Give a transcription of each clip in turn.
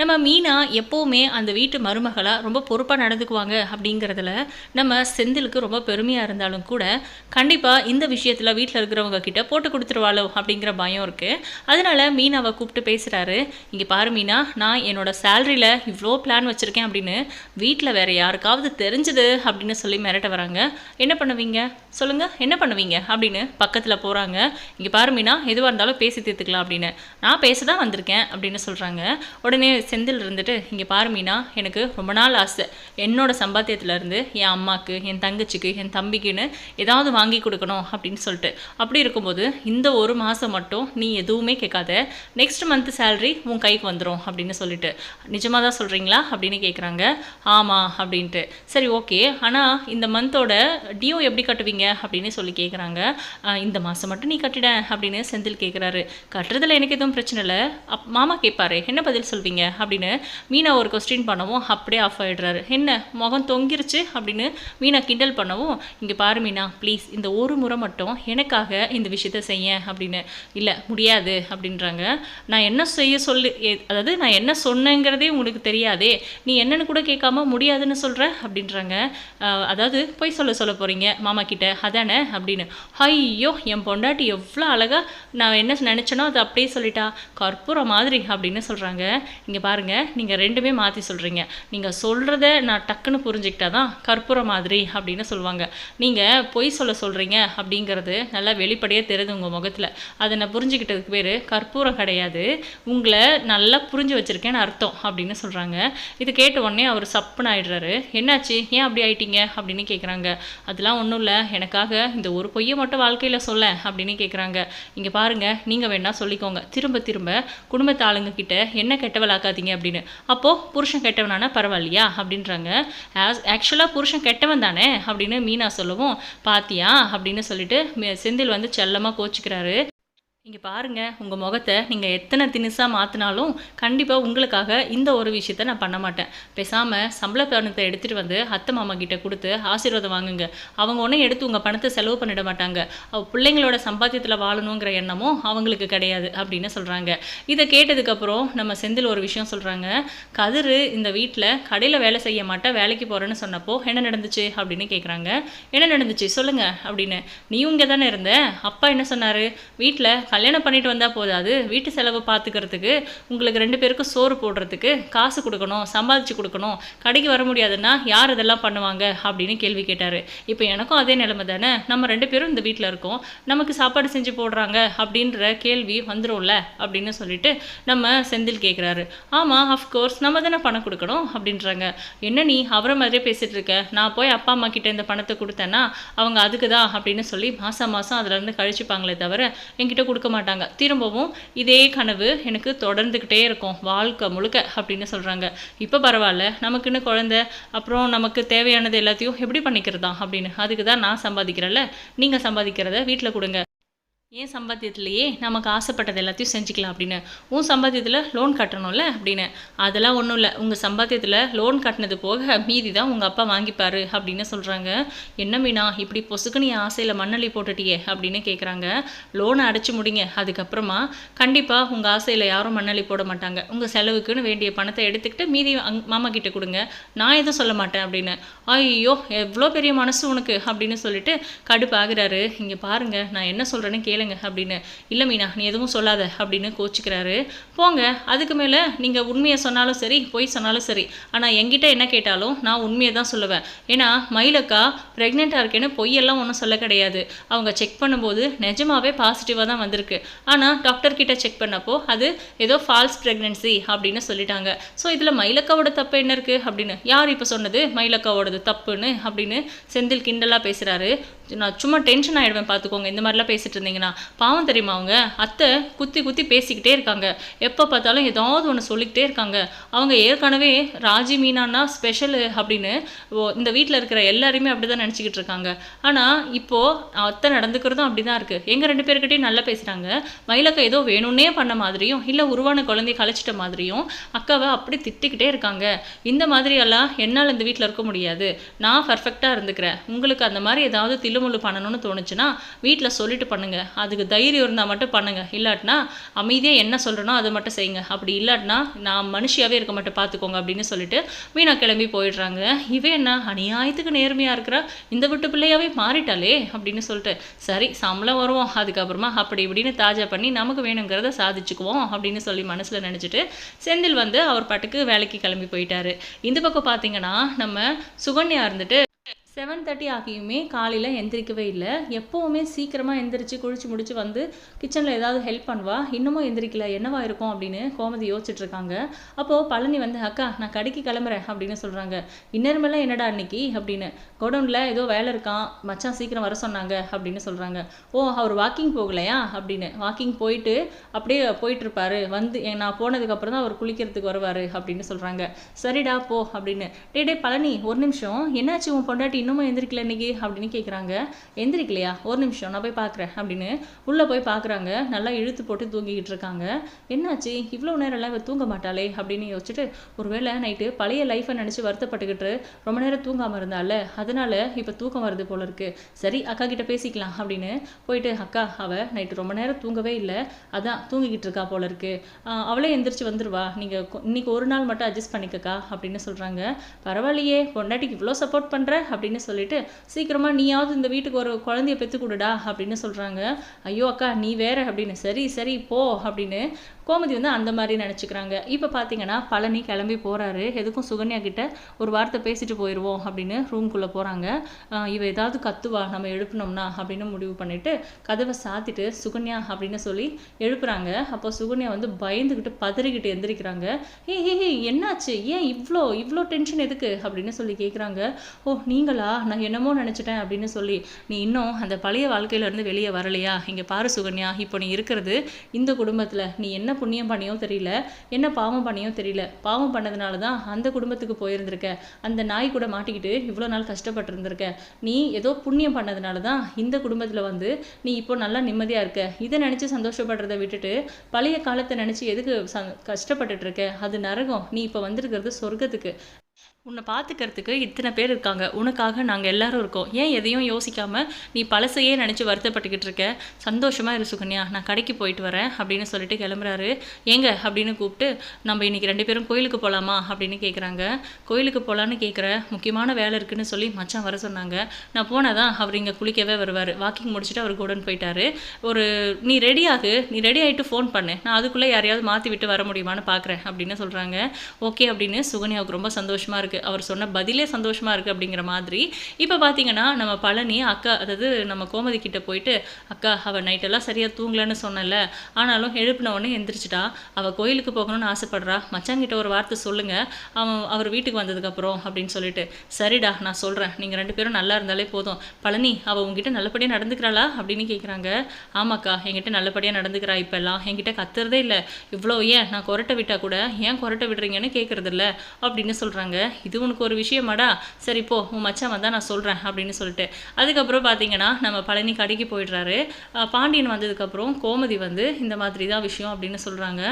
நம்ம மீனா எப்போவுமே அந்த வீட்டு மருமகளாக ரொம்ப பொறுப்பாக நடந்துக்குவாங்க அப்படிங்கிறதுல நம்ம செந்திலுக்கு ரொம்ப பெருமையாக இருந்தாலும் கூட கண்டிப்பாக இந்த விஷயத்தில் வீட்டில் இருக்கிறவங்க கிட்ட போட்டு கொடுத்துருவாளோ அப்படிங்கிற பயம் இருக்குது அதனால் மீனாவை கூப்பிட்டு பேசுகிறாரு இங்கே பாரு மீனா நான் என்னோட சேலரியில் இவ்வளோ பிளான் வச்சுருக்கேன் அப்படின்னு வீட்டில் வேறு யாருக்காவது தெரிஞ்சது அப்படின்னு சொல்லி மிரட்ட வராங்க. என்ன பண்ணுவீங்க? சொல்லுங்கள் என்ன பண்ணுவீங்க? அப்படின்னு பக்கத்தில் போகிறாங்க இங்கே பாரு மீனா எதுவாக இருந்தாலும் பேசி தீர்த்துக்கலாம் அப்படின்னு. நான் பேச தான் வந்திருக்கேன் அப்படின்னு சொல்கிறாங்க உடனே செந்தில் இருந்துட்டு இங்கே பாரு மீனா எனக்கு ரொம்ப நாள் ஆசை. என்னோட சம்பாத்தியத்துலேருந்து என் அம்மாவுக்கு என் தங்கச்சிக்கு என் தம்பிக்குன்னு ஏதாவது வாங்கி கொடுக்கணும் அப்படின்னு சொல்லிட்டு. அப்படி இருக்கும்போது இந்த ஒரு மாதம் மட்டும் நீ எதுவுமே கேட்காத. நெக்ஸ்ட் மந்த் சேலரி உன் கைக்கு வந்துடும் அப்படின்னு சொல்லிட்டு. நிஜமாக தான் சொல்கிறீங்களா அப்படின்னு கேட்குறாங்க ஆமாம் அப்படின்ட்டு. சரி ஓகே. ஆனால் இந்த மந்தோட டியூ எப்படி கட்டுவீங்க? அப்படின்னு சொல்லி கேட்குறாங்க இந்த மாதம் மட்டும் நீ கட்டிட அப்படின்னு செந்தில் கேட்குறாரு கட்டுறதுல எனக்கு எதுவும் பிரச்சனை இல்லை. அப் மாமா கேட்பாரு என்ன பதில் சொல்வீங்க? அப்படின்னு மீனா ஒரு கொஸ்டின் பண்ணவும் அப்படியே ஆஃப் ஆகிடுறாரு என்ன முகம் தொங்கிருச்சு? அப்படின்னு மீனா கிண்டல் பண்ணவும் இங்கே பாரு மீனா ப்ளீஸ் இந்த ஒரு முறை மட்டும் எனக்காக இந்த விஷயத்த செய்ய அப்படின்னு. இல்லை முடியாது அப்படின்றாங்க. நான் என்ன செய்ய சொல்லு அதாவது நான் என்ன சொன்னேங்கிறதே உங்களுக்கு தெரியாதே நீ என்னன்னு கூட கேட்காம முடியாதுன்னு சொல்கிற அப்படின்றாங்க. அதாவது போய் சொல்ல சொல்ல போகிறீங்க மாமா கிட்ட அதானே? அப்படின்னு. ஐயோ என் பொண்டாட்டி எவ்வளோ அழகாக நான் என்ன நினச்சேனோ அதை அப்படியே சொல்லிட்டா கற்பூரம் மாதிரி அப்படின்னு சொல்கிறாங்க இங்கே பாருங்கள் நீங்கள் ரெண்டுமே மாற்றி சொல்கிறீங்க நீங்கள் சொல்கிறத நான் டக்குன்னு புரிஞ்சுக்கிட்டா தான் கற்பூரம் மாதிரி அப்படின்னு சொல்லுவாங்க. நீங்கள் பொய் சொல்ல சொல்கிறீங்க அப்படிங்கிறது நல்லா வெளிப்படையாக தெரியுது உங்கள் முகத்தில். அதை நான் புரிஞ்சுக்கிட்டதுக்கு பேர் கற்பூரம் கிடையாது. உங்களை நல்லா புரிஞ்சு வச்சுருக்கேன்னு அர்த்தம் அப்படின்னு சொல்கிறாங்க இது கேட்ட உடனே அவர் சப்புன்னு ஆயிடுறாரு. என்னாச்சு? ஏன் அப்படி ஆயிட்டீங்க? அப்படின்னு கேட்குறாங்க அதெல்லாம் ஒன்றும் இல்லை. எனக்காக இந்த ஒரு பொய்யை மட்டும் வாழ்க்கையில் சொல்ல அப்படின்னு கேட்குறாங்க இங்கே பாருங்கள் நீங்கள் வேணால் சொல்லிக்கோங்க. திரும்ப திரும்ப குடும்பத்து ஆளுங்கக்கிட்ட கிட்ட என்ன கெட்டவளாக்காதீங்க அப்படின்னு. அப்போது புருஷன் கெட்டவனானா பரவாயில்லையா? அப்படின்றாங்க. ஆக்சுவலாக புருஷன் கெட்டவன் தானே? அப்படின்னு மீனா சொல்லவும் பாத்தியா? அப்படின்னு சொல்லிட்டு செந்தில் வந்து செல்லமாக கோச்சிக்கிறாரு. இங்கே பாருங்கள் உங்கள் முகத்தை நீங்கள் எத்தனை தினுசாக மாற்றினாலும் கண்டிப்பாக உங்களுக்காக இந்த ஒரு விஷயத்த நான் பண்ண மாட்டேன். பேசாமல் சம்பள பணத்தை எடுத்துகிட்டு வந்து அத்தை மாமா கிட்டே கொடுத்து ஆசீர்வாதம் வாங்குங்க. அவங்க ஒன்றும் எடுத்து உங்கள் பணத்தை செலவு பண்ணிட மாட்டாங்க. அவ பிள்ளைங்களோட சம்பாத்தியத்தில் வாழணுங்கிற எண்ணமும் அவங்களுக்கு கிடையாது அப்படின்னு சொல்கிறாங்க இதை கேட்டதுக்கப்புறம் நம்ம செந்தில் ஒரு விஷயம் சொல்கிறாங்க கதிர் இந்த வீட்டில் கடையில் வேலை செய்ய மாட்டேன் வேலைக்கு போகிறேன்னு சொன்னப்போ என்ன நடந்துச்சு அப்படின்னு கேட்குறாங்க என்ன நடந்துச்சு? சொல்லுங்கள் அப்படின்னு. நீ இங்கே தானே இருந்த? அப்பா என்ன சொன்னார்? வீட்டில் கல்யாணம் பண்ணிட்டு வந்தால் போதாது. வீட்டு செலவை பார்த்துக்கிறதுக்கு உங்களுக்கு ரெண்டு பேருக்கும் சோறு போடுறதுக்கு காசு கொடுக்கணும் சம்பாதிச்சு கொடுக்கணும். கடைக்கு வர முடியாதுன்னா யார் இதெல்லாம் பண்ணுவாங்க அப்படின்னு கேள்வி கேட்டார். இப்போ எனக்கும் அதே நிலைமை தானே? நம்ம ரெண்டு பேரும் இந்த வீட்டில் இருக்கோம். நமக்கு சாப்பாடு செஞ்சு போடுறாங்க அப்படின்ற கேள்வி வந்துரும்ல அப்படின்னு சொல்லிட்டு நம்ம செந்தில் கேட்குறாரு ஆமாம் அஃப்கோர்ஸ் நம்ம தானே பணம் கொடுக்கணும் அப்படின்றாங்க. என்ன நீ அவரை மாதிரியே பேசிகிட்டு இருக்க? நான் போய் அப்பா அம்மா கிட்ட இந்த பணத்தை கொடுத்தேன்னா அவங்க அதுக்கு தான் அப்படின்னு சொல்லி மாதம் மாதம் அதுலேருந்து கழிச்சுப்பாங்களே தவிர என்கிட்ட கொடுக்க மாட்டாங்க திரும்பவும் இதே கனவு எனக்கு தொடர்ந்துக்கிட்டே இருக்கும். வாழ்க்கை முழுக்க அப்படின்னு சொல்கிறாங்க இப்போ பரவாயில்ல. நமக்குன்னு குழந்தை அப்புறம் நமக்கு தேவையானது எல்லாத்தையும் எப்படி பண்ணிக்கிறதா அப்படின்னு. அதுக்கு தான் நான் சம்பாதிக்கிறேன்ல. நீங்கள் சம்பாதிக்கிறத வீட்டில் கொடுங்க. ஏன் சம்பாத்தியத்திலேயே நமக்கு ஆசைப்பட்டது எல்லாத்தையும் செஞ்சுக்கலாம் அப்படின்னு? உன் சம்பாத்தியத்தில் லோன் கட்டணும்ல அப்படின்னு. அதெல்லாம் ஒன்றும் இல்லை. உங்கள் சம்பாத்தியத்தில் லோன் கட்டினது போக மீதி தான் உங்கள் அப்பா வாங்கிப்பார் அப்படின்னு சொல்கிறாங்க என்ன மீனா இப்படி பொசுக்கு நீ ஆசையில் மண்ணள்ளி போட்டுட்டியே அப்படின்னு கேட்குறாங்க லோனை அடைச்சி முடிங்க. அதுக்கப்புறமா கண்டிப்பாக உங்கள் ஆசையில் யாரும் மண்ணள்ளி போட மாட்டாங்க. உங்கள் செலவுக்குன்னு வேண்டிய பணத்தை எடுத்துக்கிட்டு மீதி அங் மாமா கிட்ட கொடுங்க. நான் எதுவும் சொல்ல மாட்டேன் அப்படின்னு. ஐயோ எவ்வளோ பெரிய மனசு உனக்கு அப்படின்னு சொல்லிட்டு கடுப்பாகிறாரு. இங்கே பாருங்க நான் என்ன சொல்கிறேன்னு கேளுங்க அப்படின்னு. இல்லை மீனா நீ எதுவும் சொல்லாத அப்படின்னு கோச்சிக்கிறாரு. போங்க அதுக்கு மேலே நீங்கள் உண்மையை சொன்னாலும் சரி பொய் சொன்னாலும் சரி. ஆனால் என்கிட்ட என்ன கேட்டாலும் நான் உண்மையை தான் சொல்லுவேன். ஏன்னா மயிலக்கா ப்ரெக்னெண்ட்டாக இருக்கேன்னு பொய்யெல்லாம் ஒன்றும் சொல்ல கிடையாது. அவங்க செக் பண்ணும்போது நிஜமாவே பாசிட்டிவாக தான் வந்திருக்கு. ஆனால் டாக்டர் கிட்ட செக் பண்ணப்போ அது ஏதோ ஃபால்ஸ் ப்ரெக்னென்சி அப்படின்னு சொல்லிட்டாங்க. ஸோ இதில் மயிலக்காவோட தப்பு என்ன இருக்குது அப்படின்னு. யார் இப்போ சொன்னது? மயிலக்காவோடது தப்புன்னு அப்படின்னு செந்தில் கிண்டலாக பேசுகிறாரு நான் சும்மா டென்ஷன் ஆகிடுவேன் பார்த்துக்கோங்க இந்த மாதிரிலாம் பேசிட்டு இருந்தீங்கன்னா பாவம் தெரியுமா அவங்க? அத்தை குத்தி குத்தி பேசிக்கிட்டே இருக்காங்க. எப்போ பார்த்தாலும் ஏதாவது ஒன்று சொல்லிக்கிட்டே இருக்காங்க. அவங்க ஏற்கனவே ராஜி மீனானா ஸ்பெஷலு அப்படின்னு இந்த வீட்டில் இருக்கிற எல்லாருமே அப்படி தான் நினச்சிக்கிட்டு இருக்காங்க. ஆனால் இப்போது அத்தை நடந்துக்கிறதும் அப்படி தான் இருக்குது எங்கள் ரெண்டு பேர்கிட்டையும் நல்லா பேசுகிறாங்க மயிலக்கா ஏதோ வேணும்னே பண்ண மாதிரியும் இல்லை உருவான குழந்தைய கழிச்சிட்ட மாதிரியும் அக்காவை அப்படி திட்டிக்கிட்டே இருக்காங்க. இந்த மாதிரியெல்லாம் என்னால் இந்த வீட்டில் இருக்க முடியாது. நான் பர்ஃபெக்டாக இருந்துக்கிறேன். உங்களுக்கு அந்த மாதிரி ஏதாவது தில்லுமுள்ளு பண்ணணும்னு தோணுச்சுன்னா வீட்டில் சொல்லிட்டு பண்ணுங்கள் அதுக்கு தைரியம் இருந்தால் மட்டும் பண்ணுங்கள் இல்லாட்டினா அமைதியாக என்ன சொல்கிறனோ அதை மட்டும் செய்யுங்க. அப்படி இல்லாட்டினா நான் மனுஷியாகவே இருக்க மட்டும் பார்த்துக்கோங்க அப்படின்னு சொல்லிட்டு வீணாக கிளம்பி போயிடுறாங்க. இவன் என்ன அநியாயத்துக்கு நேர்மையாக இருக்கிறா இந்த விட்டு பிள்ளையாவே மாறிட்டாலே அப்படின்னு சொல்லிட்டு சரி சம்பளம் வருவோம். அதுக்கப்புறமா அப்படி இப்படின்னு தாஜா பண்ணி நமக்கு வேணுங்கிறத சாதிச்சுக்குவோம் அப்படின்னு சொல்லி மனசில் நினச்சிட்டு செந்தில் வந்து அவர் பாட்டுக்கு வேலைக்கு கிளம்பி போயிட்டாரு. இந்த பக்கம் பார்த்தீங்கன்னா நம்ம சுகன்யா இருந்துட்டு செவன் தேர்ட்டி ஆகியுமே காலையில் எந்திரிக்கவே இல்லை. எப்போவுமே சீக்கிரமாக எந்திரிச்சு குளிச்சு முடிச்சு வந்து கிச்சனில் ஏதாவது ஹெல்ப் பண்ணுவா? இன்னமும் எந்திரிக்கல. என்னவா இருக்கும் அப்படின்னு கோமதி யோசிச்சுட்டு இருக்காங்க. அப்போது பழனி வந்து அக்கா நான் கடைக்கு கிளம்புறேன் அப்படின்னு சொல்கிறாங்க இன்னருமெல்லாம் என்னடா அன்னைக்கு? அப்படின்னு. கோடவுனில் ஏதோ வேலை இருக்கான். மச்சான் சீக்கிரம் வர சொன்னாங்க அப்படின்னு சொல்கிறாங்க ஓ அவர் வாக்கிங் போகலையா? அப்படின்னு. வாக்கிங் போயிட்டு அப்படியே போயிட்டுருப்பாரு வந்து நான் போனதுக்கப்புறம் தான் அவர் குளிக்கிறதுக்கு வருவார் அப்படின்னு சொல்கிறாங்க சரிடா போ அப்படின்னு. டே டே பழனி ஒரு நிமிஷம். என்னாச்சு உன் பொண்டாட்டி? இன்னமும் எந்திரிக்கல இன்னைக்கு அப்படின்னு கேட்குறாங்க எந்திரிக்கலையா? ஒரு நிமிஷம் நான் போய் பார்க்குறேன் அப்படின்னு உள்ளே போய் பார்க்குறாங்க நல்லா இழுத்து போட்டு தூங்கிக்கிட்டு இருக்காங்க. என்னாச்சு? இவ்வளோ நேரம்லாம் இவ தூங்க மாட்டாளே அப்படின்னு யோசிச்சுட்டு ஒருவேளை நைட்டு பழைய லைஃப்பை நினச்சி வருத்தப்பட்டுக்கிட்டு ரொம்ப நேரம் தூங்காமல் இருந்தால அதனால இப்போ தூக்கம் வருது போல இருக்கு. சரி அக்கா கிட்ட பேசிக்கலாம் அப்படின்னு போயிட்டு அக்கா அவள் நைட்டு ரொம்ப நேரம் தூங்கவே இல்லை. அதான் தூங்கிக்கிட்டு இருக்கா போல இருக்கு. அவளே எந்திரிச்சு வந்துருவா. நீங்கள் இன்னைக்கு ஒரு நாள் மட்டும் அட்ஜஸ்ட் பண்ணிக்கக்கா அப்படின்னு சொல்கிறாங்க பரவாயில்லையே பொண்டாட்டிக்கு இவ்வளோ சப்போர்ட் பண்ணுற அப்படின்னு அப்படின்னு சொல்லிட்டு சீக்கிரமாக நீயாவது இந்த வீட்டுக்கு ஒரு குழந்தைய பெற்று கொடுடா அப்படின்னு சொல்கிறாங்க ஐயோ அக்கா நீ வேற அப்படின்னு. சரி சரி போ அப்படின்னு கோமதி வந்து அந்த மாதிரி நினச்சிக்கிறாங்க. இப்போ பார்த்தீங்கன்னா பழனி கிளம்பி போகிறாரு எதுக்கும் சுகன்யா கிட்ட ஒரு வார்த்தை பேசிட்டு போயிடுவோம் அப்படின்னு ரூம்குள்ளே போகிறாங்க இவ ஏதாவது கத்துவா? நம்ம எழுப்பினோம்னா அப்படின்னு முடிவு பண்ணிட்டு கதவை சாத்திட்டு சுகன்யா அப்படின்னு சொல்லி எழுப்புறாங்க. அப்போ சுகன்யா வந்து பயந்துக்கிட்டு பதறிக்கிட்டு எந்திரிக்கிறாங்க. ஹே ஹே ஹே என்னாச்சு? ஏன் இவ்வளோ இவ்வளோ டென்ஷன் எதுக்கு? அப்படின்னு சொல்லி கேட்குறாங்க ஓ நீங்களா? நான் என்னமோ நினச்சிட்டேன் அப்படின்னு சொல்லி நீ இன்னும் அந்த பழைய வாழ்க்கையிலேருந்து வெளியே வரலையா? இங்கே பாரு சுகன்யா இப்போ நீ இருக்கிறது இந்த குடும்பத்தில். நீ என்ன புண்ணியம் பண்ணியோ தெரியல என்ன பாவம் பண்ணியோ தெரியல. பாவம் பண்ணதுனால தான் அந்த குடும்பத்துக்கு போயிருந்திருக்க. அந்த நாய் கூட மாட்டிக்கிட்டு இவ்வளோ நாள் கஷ்டப்பட்டு நீ ஏதோ புண்ணியம் பண்ணதுனால தான் இந்த குடும்பத்தில் வந்து நீ இப்போ நல்லா நிம்மதியாக இருக்க. இதை நினச்சி சந்தோஷப்படுறத விட்டுட்டு பழைய காலத்தை நினச்சி எதுக்கு கஷ்டப்பட்டுட்டு இருக்க? அது நரகம். நீ இப்போ வந்திருக்கிறது சொர்க்கத்துக்கு. உன்னை பார்த்துக்கிறதுக்கு இத்தனை பேர் இருக்காங்க. உனக்காக நாங்கள் எல்லாரும் இருக்கோம். ஏன் எதையும் யோசிக்காமல் நீ பழசையே நினச்சி வருத்தப்பட்டுக்கிட்டு இருக்க? சந்தோஷமாக இரு சுகன்யா. நான் கடைக்கு போயிட்டு வரேன் அப்படின்னு சொல்லிட்டு கிளம்புறாரு. ஏங்க அப்படின்னு கூப்பிட்டு நம்ம இன்றைக்கி ரெண்டு பேரும் கோயிலுக்கு போகலாமா அப்படின்னு கேட்குறாங்க கோயிலுக்கு போகலான்னு கேட்குற முக்கியமான வேலை இருக்குன்னு சொல்லி மச்சான் வர சொன்னாங்க. நான் போனால் தான் அவர் இங்கே குளிக்கவே வருவார். வாக்கிங் முடிச்சுட்டு அவர் கூடன் போயிட்டாரு. ஒரு நீ ரெடி ஆகு. நீ ரெடி ஆகிட்டு ஃபோன் பண்ணு. நான் அதுக்குள்ளே யாரையாவது மாற்றி விட்டு வர முடியுமான்னு பார்க்குறேன் அப்படின்னு சொல்கிறாங்க ஓகே அப்படின்னு சுகன்யாவுக்கு ரொம்ப சந்தோஷமாக இருக்குது அவர் சொன்ன பதிலே சந்தோஷமாக இருக்குது அப்படிங்கிற மாதிரி. இப்போ பார்த்தீங்கன்னா நம்ம பழனி அக்கா அதாவது நம்ம கோமதி கிட்ட போயிட்டு அக்கா அவள் நைட்டெல்லாம் சரியாக தூங்கலன்னு சொன்னல ஆனாலும் எழுப்பின உடனே எந்திரிச்சிட்டா. அவள் கோயிலுக்கு போகணும்னு ஆசைப்படுறா. மச்சாங்கிட்ட ஒரு வார்த்தை சொல்லுங்கள் அவன் அவர் வீட்டுக்கு வந்ததுக்கப்புறம் அப்படின்னு சொல்லிட்டு. சரிடா நான் சொல்கிறேன் நீங்கள் ரெண்டு பேரும் நல்லா இருந்தாலே போதும். பழனி அவள் உங்ககிட்ட நல்லபடியாக நடந்துக்கிறாளா? அப்படின்னு கேட்குறாங்க ஆமாக்கா என்கிட்ட நல்லபடியாக நடந்துக்கிறா இப்போல்லாம். என்கிட்ட கத்துறதே இல்லை. இவ்வளோ ஏன்? நான் கொரட்டை விட்டால் கூட ஏன் கொரட்டை விடுறீங்கன்னு கேட்குறதில்ல அப்படின்னு சொல்கிறாங்க இது உனக்கு ஒரு விஷயமாடா? சரி போ உன் மச்சான் வந்தால் நான் சொல்கிறேன் அப்படின்னு சொல்லிட்டு. அதுக்கப்புறம் பார்த்தீங்கன்னா நம்ம பழனி கடைக்கு போயிடுறாரு. பாண்டியன் வந்ததுக்கப்புறம் கோமதி வந்து இந்த மாதிரி தான் விஷயம் அப்படின்னு சொல்கிறாங்க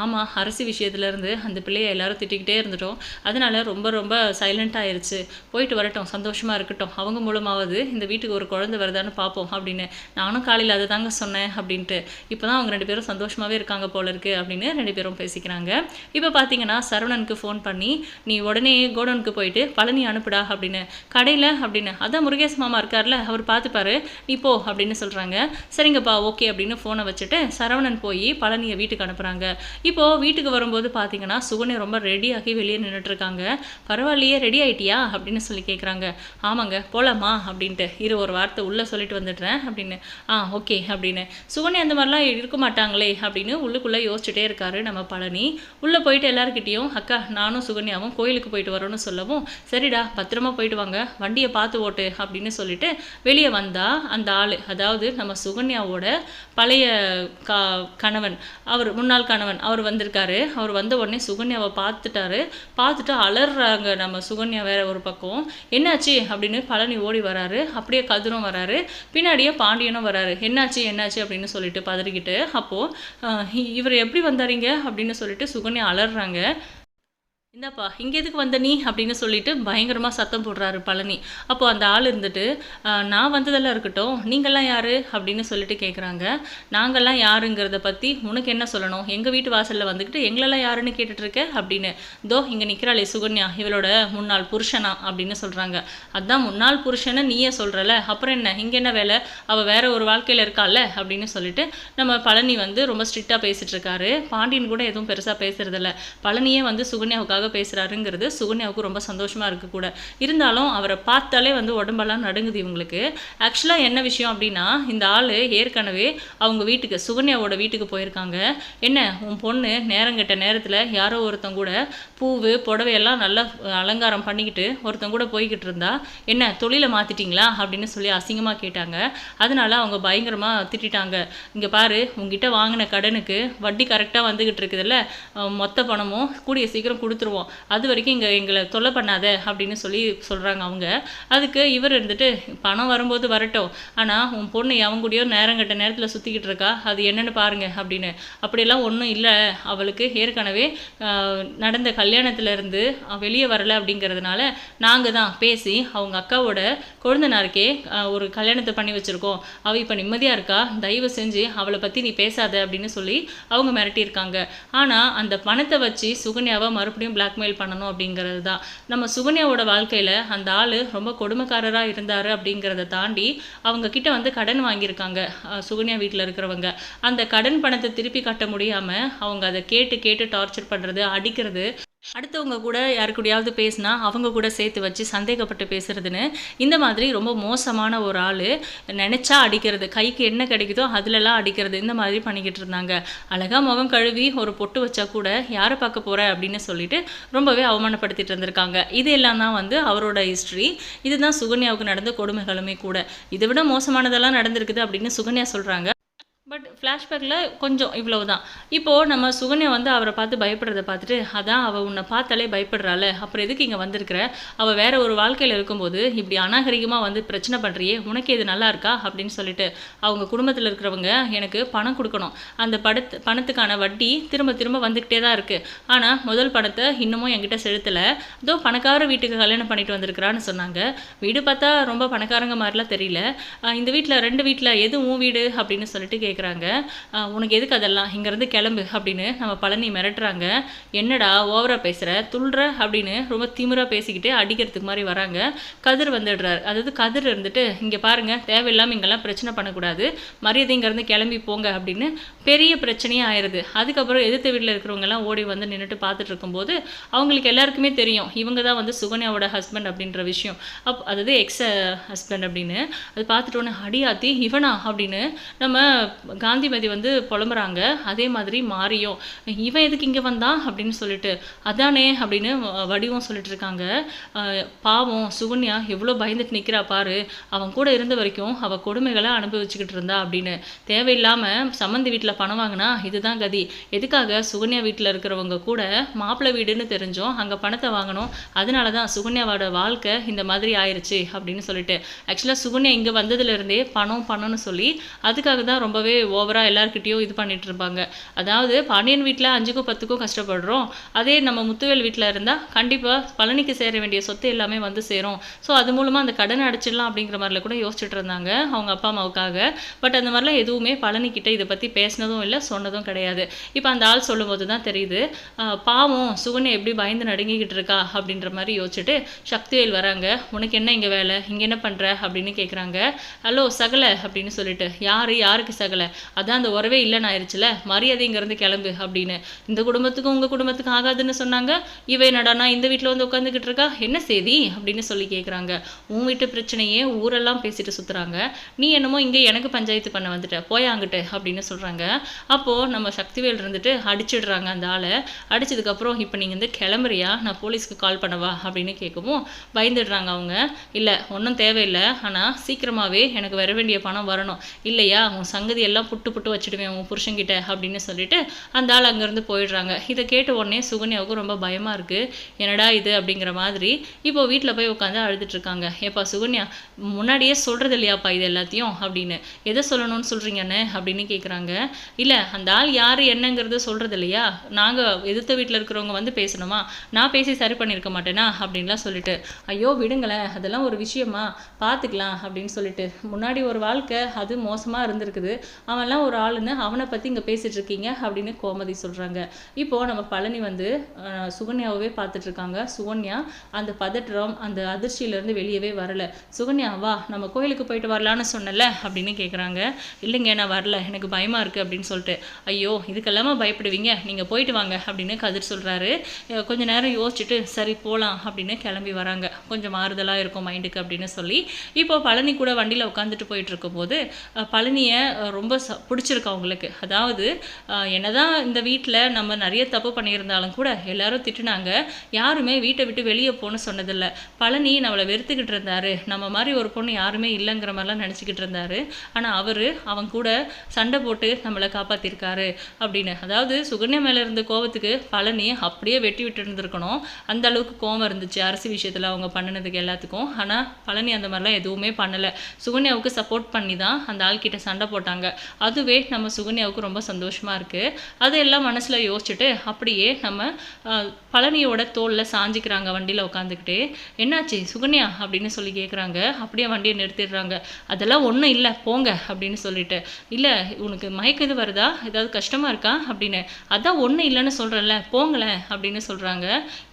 ஆமாம் அரசு விஷயத்துலேருந்து அந்த பிள்ளையை எல்லாரும் திட்டிக்கிட்டே இருந்துட்டோம். அதனால ரொம்ப ரொம்ப சைலண்ட் ஆயிடுச்சு போயிட்டு வரட்டும் சந்தோஷமாக இருக்கட்டும். அவங்க மூலமாவது இந்த வீட்டுக்கு ஒரு குழந்தை வருதான்னு பார்ப்போம் அப்படின்னு. நானும் காலையில் அதை தாங்க சொன்னேன் அப்படின்ட்டு. இப்போ தான் அவங்க ரெண்டு பேரும் சந்தோஷமாகவே இருக்காங்க போல இருக்குது அப்படின்னு ரெண்டு பேரும் பேசிக்கிறாங்க. இப்போ பார்த்தீங்கன்னா சரவணனுக்கு ஃபோன் பண்ணி நீ உடனே கோடவுனுக்கு போயிட்டு பழனி அனுப்புடா அப்படின்னு கடையில் அப்படின்னு அதான் முருகேஷ் மாமா இருக்கார்ல அவர் பார்த்துப்பாரு நீ போ அப்படின்னு சொல்கிறாங்க சரிங்கப்பா ஓகே அப்படின்னு ஃபோனை வச்சுட்டு சரவணன் போய் பழனியை வீட்டுக்கு அனுப்புகிறாங்க இப்போது வீட்டுக்கு வரும்போது பார்த்தீங்கன்னா சுகனை ரொம்ப ரெடியாகி வெளியே நின்றுட்டுருக்காங்க பரவாயில்லையே ரெடி ஆகிட்டியா அப்படின்னு சொல்லி கேட்குறாங்க ஆமாங்க போகலாமா அப்படின்ட்டு. இரு ஒரு வார்த்தை உள்ளே சொல்லிட்டு வந்துடுறேன் அப்படின்னு. ஆ ஓகே அப்படின்னு. சுகனி அந்த மாதிரிலாம் இருக்க மாட்டாங்களே அப்படின்னு உள்ளுக்குள்ளே யோசிச்சுட்டே இருக்காரு நம்ம பழனி. உள்ளே போயிட்டு எல்லாருக்கிட்டேயும் அக்கா நானும் சுகன்யாவும் கோயிலுக்கு போயிட்டு வரோம். வரோன்னு சொல்லவும் சரிடா பத்திரமா போயிட்டு வாங்க வண்டியை பார்த்து ஓட்டு அப்படின்னு சொல்லிட்டு வெளியே வந்தா அந்த ஆள் அதாவது நம்ம சுகன்யாவோட பழைய கா கணவன் அவர் முன்னாள் கணவன் அவர் வந்திருக்காரு. அவர் வந்த உடனே சுகன்யாவை பார்த்துட்டாரு. பார்த்துட்டு அலறாங்க நம்ம சுகன்யா வேற ஒரு பக்கம். என்னாச்சு? அப்படின்னு பழனி ஓடி வராரு. அப்படியே கதிரும் வராரு. பின்னாடியே பாண்டியனும் வராரு. என்னாச்சு என்னாச்சு? அப்படின்னு சொல்லிட்டு பதறிக்கிட்டு அப்போது இவர் எப்படி வந்தாரீங்க? அப்படின்னு சொல்லிட்டு சுகன்யா அலறாங்க. இந்தாப்பா இங்கே எதுக்கு வந்த நீ? அப்படின்னு சொல்லிட்டு பயங்கரமாக சத்தம் போடுறாரு பழனி. அப்போ அந்த ஆள் இருந்துட்டு நான் வந்ததெல்லாம் இருக்கட்டும். நீங்கள்லாம் யார்? அப்படின்னு சொல்லிட்டு கேட்குறாங்க நாங்கள்லாம் யாருங்கிறத பற்றி உனக்கு என்ன சொல்லணும்? எங்கள் வீட்டு வாசலில் வந்துக்கிட்டு எங்களெல்லாம் யாருன்னு கேட்டுட்ருக்க? அப்படின்னு. தோ இங்கே நிற்கிறாளே சுகன்யா. இவளோட முன்னாள் புருஷனா? அப்படின்னு சொல்கிறாங்க அதான் முன்னாள் புருஷனை நீயே சொல்கிறல அப்புறம் என்ன? இங்கே என்ன வேலை? அவள் வேற ஒரு வாழ்க்கையில் இருக்காள் அப்படின்னு சொல்லிட்டு நம்ம பழனி வந்து ரொம்ப ஸ்ட்ரிக்டாக பேசிகிட்ருக்காரு பாண்டியன் கூட எதுவும் பெருசாக பேசுறதில்ல. பழனியே வந்து சுகன்யாவுக்காக பேசுகிறாருங்கிறது சுகன்யாவுக்கு ரொம்ப சந்தோஷமாக இருக்கக்கூட இருந்தாலும் அவரை பார்த்தாலே வந்து உடம்பெல்லாம் நடுங்குது இவங்களுக்கு. ஆக்சுவலாக என்ன விஷயம் அப்படின்னா இந்த ஆள் ஏற்கனவே அவங்க வீட்டுக்கு சுகன்யாவோட வீட்டுக்கு போயிருக்காங்க. என்ன உன் பொண்ணு நேரங்கெட்ட நேரத்தில் யாரோ ஒருத்தங்க கூட பூவு புடவையெல்லாம் நல்லா அலங்காரம் பண்ணிக்கிட்டு ஒருத்தங்க கூட போய்கிட்டு இருந்தா என்ன தொழிலை மாற்றிட்டீங்களா அப்படின்னு சொல்லி அசிங்கமாக கேட்டாங்க. அதனால அவங்க பயங்கரமாக திட்டிட்டாங்க. இங்கே பாரு உங்ககிட்ட வாங்கின கடனுக்கு வட்டி கரெக்டாக வந்துக்கிட்டு இருக்குதுல்ல. மொத்த பணமும் கூடிய சீக்கிரம் கொடுத்துருவோம் அது வரைக்கும் இங்கே எங்களை தொல்லை பண்ணாத அப்படின்னு சொல்லி சொல்கிறாங்க அவங்க. அதுக்கு இவர் இருந்துட்டு பணம் வரும்போது வரட்டும். ஆனால் உன் பொண்ணு அவங்க கூடயோ நேரங்கட்ட நேரத்தில் சுற்றிக்கிட்டு இருக்கா? அது என்னென்னு பாருங்க அப்படின்னு. அப்படியெல்லாம் ஒன்றும் இல்லை. அவளுக்கு ஏற்கனவே நடந்த கல்யாணத்துலேருந்து வெளியே வரலை அப்படிங்கிறதுனால நாங்கள் தான் பேசி அவங்க அக்காவோட கொழுந்தனாருக்கே ஒரு கல்யாணத்தை பண்ணி வச்சுருக்கோம். அவள் இப்போ நிம்மதியாக இருக்கா? தயவு செஞ்சு அவளை பற்றி நீ பேசாத அப்படின்னு சொல்லி அவங்க மிரட்டியிருக்காங்க. ஆனால் அந்த பணத்தை வச்சு சுகன்யாவை மறுபடியும் பிளாக்மெயில் பண்ணணும் அப்படிங்கிறது தான். நம்ம சுகன்யாவோட வாழ்க்கையில் அந்த ஆள் ரொம்ப கொடுமைக்காரராக இருந்தார் அப்படிங்கிறத தாண்டி அவங்க கிட்ட வந்து கடன் வாங்கியிருக்காங்க சுகன்யா வீட்டில் இருக்கிறவங்க. அந்த கடன் பணத்தை திருப்பி கட்ட முடியாமல் அவங்க அதை கேட்டு கேட்டு டார்ச்சர் பண்ணுறது அடிக்கிறது அடுத்தவங்க கூட யாரு கூடயாவது பேசினா அவங்க கூட சேர்த்து வச்சு சந்தேகப்பட்டு பேசுறதுன்னு இந்த மாதிரி ரொம்ப மோசமான ஒரு ஆள் நினச்சா அடிக்கிறது கைக்கு என்ன கிடைக்குதோ அதுலலாம் அடிக்கிறது இந்த மாதிரி பண்ணிக்கிட்டு இருந்தாங்க. அழகா முகம் கழுவி ஒரு பொட்டு வச்சா கூட யாரை பார்க்க போகிற அப்படின்னு சொல்லிட்டு ரொம்பவே அவமானப்படுத்திட்டு இருந்திருக்காங்க. இது எல்லாம் தான் வந்து அவரோட ஹிஸ்ட்ரி இதுதான் சுகன்யாவுக்கு நடந்த கொடுமைகளுமே கூட. இதை விட மோசமானதெல்லாம் நடந்திருக்குது அப்படின்னு சுகன்யா சொல்கிறாங்க பட் ஃப்ளாஷ்பேக்கில் கொஞ்சம் இவ்வளவு தான் இப்போது நம்ம சுகன்யா வந்து அவரை பார்த்து பயப்படுறத பார்த்துட்டு அதான் அவள் உன்னை பார்த்தாலே பயப்படுறாள். அப்புறம் எதுக்கு இங்கே வந்திருக்கிற? அவள் வேற ஒரு வாழ்க்கையில் இருக்கும்போது இப்படி அநாகரிகமாக வந்து பிரச்சனை பண்ணுறியே உனக்கு இது நல்லா இருக்கா? அப்படின்னு சொல்லிட்டு அவங்க குடும்பத்தில் இருக்கிறவங்க எனக்கு பணம் கொடுக்கணும். அந்த படத்து பணத்துக்கான வட்டி திரும்ப திரும்ப வந்துக்கிட்டே தான் இருக்குது ஆனால் முதல் பணத்தை இன்னமும் என்கிட்ட செலுத்தலை. இதோ பணக்கார வீட்டுக்கு கல்யாணம் பண்ணிட்டு வந்திருக்கிறான்னு சொன்னாங்க. வீடு பார்த்தா ரொம்ப பணக்காரங்க மாதிரிலாம் தெரியல. இந்த வீட்டில் ரெண்டு வீட்டில் எது உன் வீடு? அப்படின்னு சொல்லிட்டு கேட்குறாங்க உனக்கு எதுக்கு அதெல்லாம்? இங்கேருந்து கிளம்பு அப்படின்னு நம்ம பழனி மிரட்டுறாங்க. என்னடா ஓவராக பேசுகிற துள்ளுற அப்படின்னு ரொம்ப திமிராக பேசிக்கிட்டு அடிக்கிறதுக்கு மாதிரி வராங்க. கதிர் வந்துடுறாரு. அதாவது கதிர் இருந்துட்டு இங்கே பாருங்க தேவையில்லாமல் இங்கெல்லாம் பிரச்சனை பண்ணக்கூடாது. மரியாதை இங்கேருந்து கிளம்பி போங்க அப்படின்னு பெரிய பிரச்சனையே ஆயிடுது. அதுக்கப்புறம் எதிர்த்த வீட்டில் இருக்கிறவங்கெல்லாம் ஓடி வந்து நின்றுட்டு பார்த்துட்டு இருக்கும்போது அவங்களுக்கு எல்லாருக்குமே தெரியும். இவங்க தான் வந்து சுகன்யாவோட ஹஸ்பண்ட் அப்படின்ற விஷயம். அப் அதாவது எக்ஸ் ஹஸ்பண்ட் அப்படின்னு. அது பார்த்துட்டு உடனே அடியாத்தி இவனா? அப்படின்னு நம்ம காந்திமதி வந்து புலம்புறாங்க. அதே மாதிரி மாறியும் இவன் எதுக்கு இங்கே வந்தான் அப்படின்னு சொல்லிட்டு அதானே அப்படின்னு வ- வடிவம் சொல்லிட்டு இருக்காங்க. பாவம் சுகன்யா எவ்வளோ பயந்துட்டு நிற்கிறா பாரு. அவன் கூட இருந்த வரைக்கும் அவள் கொடுமைகளை அனுபவிச்சுக்கிட்டு இருந்தா அப்படின்னு. தேவையில்லாமல் சம்மந்தி வீட்டில் பணம் வாங்கினா இதுதான் கதி. எதுக்காக சுகன்யா வீட்டில் இருக்கிறவங்க கூட மாப்பிள்ளை வீடுன்னு தெரிஞ்சோம் அங்கே பணத்தை வாங்கணும். அதனால தான் சுகன்யாவோட வாழ்க்கை இந்த மாதிரி ஆயிடுச்சு அப்படின்னு சொல்லிட்டு. ஆக்சுவலாக சுகன்யா இங்கே வந்ததுலேருந்தே பணம் பணம்னு சொல்லி அதுக்காக தான் ரொம்பவே ஓவராக எல்லாருக்கிட்டேயும் இது பண்ணிட்டு இருப்பாங்க அதாவது பாண்டியன் வீட்டில் அஞ்சுக்கும் பத்துக்கும் கஷ்டப்படுறோம். அதே நம்ம முத்துவேல் வீட்டில் இருந்தால் கண்டிப்பாக பழனிக்கு சேர வேண்டிய சொத்து எல்லாமே வந்து சேரும். ஸோ அது மூலமாக அந்த கடன் அடைச்சிடலாம் அப்படிங்கிற மாதிரில கூட யோசிச்சுட்டு இருந்தாங்க அவங்க அப்பா அம்மாவுக்காக. பட் அந்த மாதிரிலாம் எதுவுமே பழனிக்கிட்ட இதை பற்றி பேசினதும் இல்லை சொன்னதும் கிடையாது. இப்போ அந்த ஆள் சொல்லும்போது தான் தெரியுது. பாவம் சுகன்யா எப்படி பயந்து நடுங்கிக்கிட்டு இருக்கா அப்படின்ற மாதிரி யோசிச்சுட்டு சக்திவேல் வராங்க. உனக்கு என்ன இங்கே வேலை? இங்கே என்ன பண்ணுற அப்படின்னு கேட்குறாங்க ஹலோ சகல அப்படின்னு சொல்லிட்டு. யார்? யாருக்கு சகல? அதான் அந்த உறவே இல்லைன்னு ஆயிடுச்சுல மரியாதை கிளம்பு அப்படின்னு. இந்த குடும்பத்துக்கும் உங்கள் குடும்பத்துக்கும் ஆகாதுன்னு சொன்னாங்க. இவ என்னடானா இந்த வீட்டில் வந்து உட்காந்துக்கிட்டு இருக்கா? என்ன செய்தி அப்படின்னு சொல்லி கேட்குறாங்க உன் வீட்டு பிரச்சனையே ஊரெல்லாம் பேசிட்டு சுற்றுறாங்க நீ என்னமோ இங்கே எனக்கு பஞ்சாயத்து பண்ண வந்துட்ட. போய் அங்கிட்டு? அப்படின்னு சொல்கிறாங்க அப்போது நம்ம சக்திவேல் இருந்துட்டு அடிச்சிடுறாங்க அந்த ஆளை. அடிச்சதுக்கப்புறம் இப்போ நீங்கள் வந்து கிளம்புறியா? நான் போலீஸ்க்கு கால் பண்ணவா? அப்படின்னு கேட்கவும் பயந்துடுறாங்க அவங்க. இல்லை ஒன்றும் தேவையில்லை. ஆனால் சீக்கிரமாகவே எனக்கு வர வேண்டிய பணம் வரணும். இல்லையா? உன் சங்கதி எல்லாம் புட்டு புட்டு வச்சுடுவேன் உன் புருஷங்கிட்ட அப்படின்னு சொல்லிட்டு அந்த ஆள் அங்கேருந்து போயிடுறாங்க. இதை கேட்ட உடனே சுகன்யாவுக்கும் ரொம்ப பயமாக இருக்குது என்னடா இது அப்படிங்கிற மாதிரி இப்போ வீட்டில் போய் உட்காந்து அழுதுட்ருக்காங்க ஏப்பா சுகன்யா முன்னாடியே சொல்கிறது இல்லையாப்பா இது எல்லாத்தையும் அப்படின்னு. எதை சொல்லணும்னு சொல்கிறீங்கன்னு அப்படின்னு கேட்குறாங்க இல்லை அந்த ஆள் யார் என்னங்கிறது சொல்கிறது இல்லையா? நாங்கள் எதிர்த்த வீட்டில் இருக்கிறவங்க வந்து பேசணுமா? நான் பேசி சரி பண்ணியிருக்க மாட்டேனா? அப்படின்லாம் சொல்லிட்டு ஐயோ விடுங்களேன். அதெல்லாம் ஒரு விஷயமா? பார்த்துக்கலாம் அப்படின்னு சொல்லிட்டு முன்னாடி ஒரு வாழ்க்கை அது மோசமாக இருந்திருக்குது. அவன்லாம் ஒரு ஆளுன்னு அவனை பற்றி இங்கே பேசிகிட்டு இருக்கீங்க அப்படின்னு கோமதி சொல்கிறாங்க இப்போது நம்ம பழனி வந்து சுகன்யாவே பார்த்துட்டு இருக்காங்க சுகன்யா அந்த பதற்றம் அந்த அதிர்ச்சியிலேருந்து வெளியவே வரல. சுகன்யா வா நம்ம கோயிலுக்கு போயிட்டு வரலான்னு சொன்னல அப்படின்னு கேட்குறாங்க இல்லைங்க நான் வரல. எனக்கு பயமாக இருக்குது அப்படின்னு சொல்லிட்டு. ஐயோ இதுக்கெல்லாமா பயப்படுவீங்க? நீங்கள் போயிட்டு வாங்க அப்படின்னு கதிர் சொல்கிறாரு கொஞ்ச நேரம் யோசிச்சுட்டு சரி போகலாம் அப்படின்னு கிளம்பி வராங்க. கொஞ்சம் மாறுதலாக இருக்கும் மைண்டுக்கு அப்படின்னு சொல்லி. இப்போ பழனி கூட வண்டியில் உட்காந்துட்டு போயிட்டு இருக்கும்போது பழனியை ரொம்ப ரொம்ப ச பிடிச்சிருக்கு அவங்களுக்கு. அதாவது என்னதான் இந்த வீட்டில் நம்ம நிறைய தப்பு பண்ணியிருந்தாலும் கூட எல்லாரும் திட்டுனாங்க. யாருமே வீட்டை விட்டு வெளியே போன்னு சொன்னதில்லை. பழனி நம்மளை வெறுத்துக்கிட்டு இருந்தாரு. நம்ம மாதிரி ஒரு பொண்ணு யாருமே இல்லைங்கிற மாதிரிலாம் நினச்சிக்கிட்டு இருந்தாரு. ஆனால் அவர் அவங்க கூட சண்டை போட்டு நம்மளை காப்பாற்றிருக்காரு அப்படின்னு. அதாவது சுகன்யா மேலே இருந்த கோவத்துக்கு பழனி அப்படியே வெட்டி விட்டு இருந்திருக்கணும் அந்த அளவுக்கு கோவம் இருந்துச்சு அரசு விஷயத்தில் அவங்க பண்ணினதுக்கு எல்லாத்துக்கும். ஆனால் பழனி அந்த மாதிரிலாம் எதுவுமே பண்ணலை. சுகன்யாவுக்கு சப்போர்ட் பண்ணி தான் அந்த ஆள்கிட்ட சண்டை போட்டாங்க. அதுவே நம்ம சுகன்யாவுக்கு ரொம்ப சந்தோஷமாக இருக்குது அதையெல்லாம் மனசில் யோசிச்சுட்டு அப்படியே நம்ம பழனியோட தோலில் சாஞ்சிக்கிறாங்க வண்டியில் உட்காந்துக்கிட்டே என்னாச்சு சுகன்யா? அப்படின்னு சொல்லி கேட்குறாங்க அப்படியே வண்டியை நிறுத்திடுறாங்க. அதெல்லாம் ஒன்றும் இல்லை போங்க அப்படின்னு சொல்லிட்டு. இல்லை உனக்கு மயக்கம் இது வருதா? ஏதாவது கஷ்டமாக இருக்கா? அப்படின்னு. அதான் ஒன்றும் இல்லைன்னு சொல்கிறேன்ல போங்களேன் அப்படின்னு சொல்கிறாங்க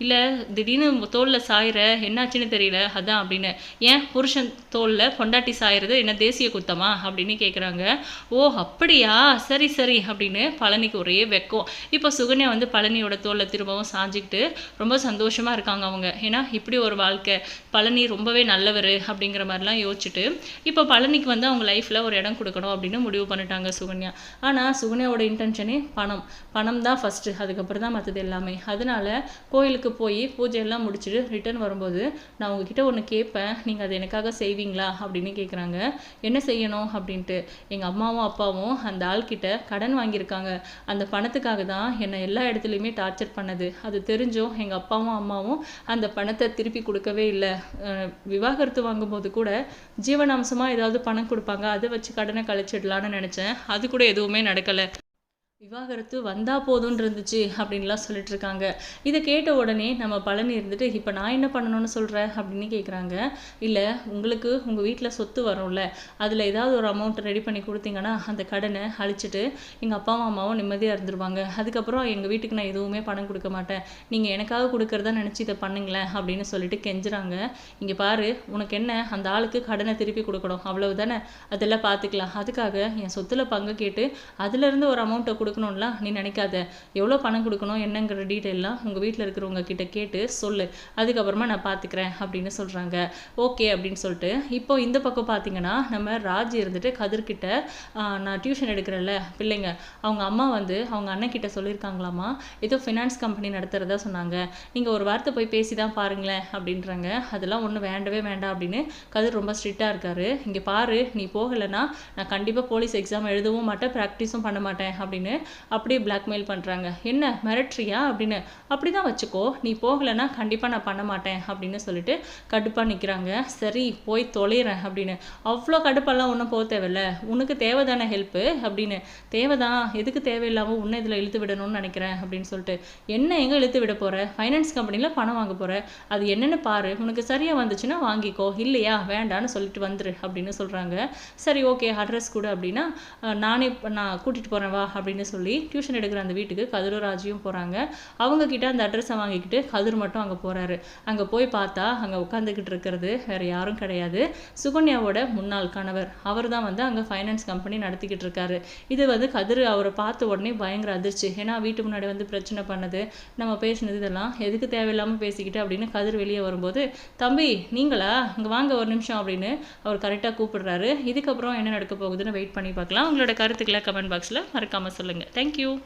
இல்லை திடீர்னு தோலில் சாயிற என்னாச்சுன்னு தெரியல அதான் அப்படின்னு. ஏன் புருஷன் தோலில் பொண்டாட்டி சாயிறது? என்ன தேசிய குத்தமா? அப்படின்னு கேட்குறாங்க ஓ ஓ அப்படியா? சரி சரி அப்படின்னு பழனிக்கு ஒரே வெக்கம். இப்போ சுகன்யா வந்து பழனியோட தோலை திரும்பவும் சாஞ்சிக்கிட்டு ரொம்ப சந்தோஷமாக இருக்காங்க அவங்க. ஏன்னா இப்படி ஒரு வாழ்க்கை. பழனி ரொம்பவே நல்லவர் அப்படிங்கிற மாதிரிலாம் யோசிச்சுட்டு இப்போ பழனிக்கு வந்து அவங்க லைஃப்பில் ஒரு இடம் கொடுக்கணும் அப்படின்னு முடிவு பண்ணிட்டாங்க சுகன்யா. ஆனால் சுகன்யாவோட இன்டென்ஷனே பணம். பணம் தான் ஃபஸ்ட்டு அதுக்கப்புறம் தான் மற்றது எல்லாமே. அதனால கோயிலுக்கு போய் பூஜை எல்லாம் முடிச்சுட்டு ரிட்டர்ன் வரும்போது நான் உங்ககிட்ட ஒன்று கேட்பேன் நீங்கள் அது எனக்காக செய்வீங்களா அப்படின்னு கேட்குறாங்க என்ன செய்யணும்? அப்படின்ட்டு. எங்கள் அம்மாவும் அப்பாவும் அந்த ஆள்கிட்ட கடன் வாங்கியிருக்காங்க. அந்த பணத்துக்காக தான் என்னை எல்லா இடத்துலையுமே டார்ச்சர் பண்ணது. அது தெரிஞ்சும் எங்கள் அப்பாவும் அம்மாவும் அந்த பணத்தை திருப்பி கொடுக்கவே இல்லை. விவாகரத்து வாங்கும்போது கூட ஜீவனாம்சமாக ஏதாவது பணம் கொடுப்பாங்க. அதை வச்சு கடனை கழிச்சிடலான்னு நினச்சேன். அது கூட எதுவுமே நடக்கலை. விவாகரத்து வந்தா போதும்னு இருந்துச்சு அப்படின்லாம் சொல்லிட்டு இருக்காங்க இதை கேட்ட உடனே நம்ம பழனி இருந்துட்டு இப்போ நான் என்ன பண்ணணும்னு சொல்கிறேன் அப்படின்னு கேட்குறாங்க இல்லை உங்களுக்கு உங்கள் வீட்டில் சொத்து வரும்ல. அதில் ஏதாவது ஒரு அமௌண்ட் ரெடி பண்ணி கொடுத்தீங்கன்னா அந்த கடனை அழிச்சிட்டு எங்கள் அப்பாவும் அம்மாவும் நிம்மதியாக இருந்துருவாங்க. அதுக்கப்புறம் எங்கள் வீட்டுக்கு நான் எதுவுமே பணம் கொடுக்க மாட்டேன். நீங்கள் எனக்காக கொடுக்கறதா நினச்சி இதை பண்ணுங்களேன் அப்படின்னு சொல்லிட்டு கெஞ்சுறாங்க. இங்கே பாரு உனக்கு என்ன? அந்த ஆளுக்கு கடனை திருப்பி கொடுக்கணும். அவ்வளவு தானே அதெல்லாம் பார்த்துக்கலாம் அதுக்காக என் சொத்தில் பங்கு கேட்டு அதுலேருந்து ஒரு அமௌண்ட்டை கொடு கொடுக்கணும்லாம் நீ நினைக்காத. எவ்வளோ பணம் கொடுக்கணும் என்னங்கிற டீட்டெயிலாம் உங்கள் வீட்டில் இருக்கிறவங்க கிட்ட கேட்டு சொல்லு. அதுக்கப்புறமா நான் பார்த்துக்கிறேன் அப்படின்னு சொல்கிறாங்க ஓகே அப்படின்னு சொல்லிட்டு இப்போ இந்த பக்கம் பார்த்தீங்கன்னா நம்ம ராஜ் இருந்துட்டு கதிர்கிட்ட நான் டியூஷன் எடுக்கிறேன்ல பிள்ளைங்க. அவங்க அம்மா வந்து அவங்க அண்ணன் கிட்ட சொல்லியிருக்காங்களாமா? ஏதோ ஃபினான்ஸ் கம்பெனி நடத்துகிறதா சொன்னாங்க. நீங்கள் ஒரு வார்த்தை போய் பேசி தான் பாருங்களேன் அப்படின்றாங்க. அதெல்லாம் ஒன்றும் வேண்டவே வேண்டாம் அப்படின்னு கதிர் ரொம்ப ஸ்ட்ரிக்டாக இருக்காரு. இங்கே பாரு நீ போகலைன்னா நான் கண்டிப்பாக போலீஸ் எக்ஸாம் எழுதவும் மாட்டேன் ப்ராக்டிஸும் பண்ண மாட்டேன் அப்படின்னு அப்படியே பிளாக்மெயில் பண்ணுறாங்க என்ன மிரட்டுறியா? அப்படின்னு. அப்படி தான் வச்சுக்கோ. நீ போகலைன்னா கண்டிப்பாக நான் பண்ண மாட்டேன் அப்படின்னு சொல்லிட்டு கடுப்பாக நிற்கிறாங்க சரி போய் தொலைகிறேன் அப்படின்னு. அவ்வளோ கடுப்பெல்லாம் ஒன்றும் போக தேவையில்ல. உனக்கு தேவைதானே ஹெல்ப்பு அப்படின்னு. தேவைதான் எதுக்கு தேவையில்லாமல் உன்னை இதில் இழுத்து விடணும்னு நினைக்கிறேன் அப்படின்னு சொல்லிட்டு. என்ன எங்கே இழுத்து விட போகிற ஃபைனான்ஸ் கம்பெனியில் பணம் வாங்க போகிற அது என்னென்னு பாரு. உனக்கு சரியாக வந்துச்சுன்னா வாங்கிக்கோ. இல்லையா? வேண்டான்னு சொல்லிட்டு வந்துரு அப்படின்னு சொல்கிறாங்க சரி ஓகே. அட்ரஸ் கூட அப்படின்னா நானே நான் கூட்டிகிட்டு போகிறேன் வா அப்படின்னு சொல்லி டியூஷன் எடுக்கிற அந்த வீட்டுக்கு கதிரும் ராஜியும் போகிறாங்க அவங்க கிட்ட அந்த அட்ரஸை வாங்கிக்கிட்டு கதிர் மட்டும் அங்கே போகிறாரு அங்கே போய் பார்த்தா அங்கே உட்காந்துக்கிட்டு இருக்கிறது வேறு யாரும் கிடையாது. சுகன்யாவோட முன்னாள் கணவர் அவர் தான் வந்து அங்கே ஃபைனான்ஸ் கம்பெனி நடத்திக்கிட்டு இருக்காரு. இது வந்து கதிர் அவரை பார்த்த உடனே பயங்கர அதிர்ச்சி. ஏன்னா வீட்டு முன்னாடி வந்து பிரச்சனை பண்ணது நம்ம பேசினது இதெல்லாம் எதுக்கு தேவையில்லாமல் பேசிக்கிட்டு அப்படின்னு கதிர் வெளியே வரும்போது தம்பி நீங்களா? இங்கே வாங்க ஒரு நிமிஷம் அப்படின்னு அவர் கரெக்டாக கூப்பிடுறாரு. இதுக்கப்புறம் என்ன நடக்க போகுதுன்னு வெயிட் பண்ணி பார்க்கலாம். உங்களோட கருத்துக்களை கமெண்ட் பாக்ஸில் மறக்காமல் சொல்லுங்கள் thank you.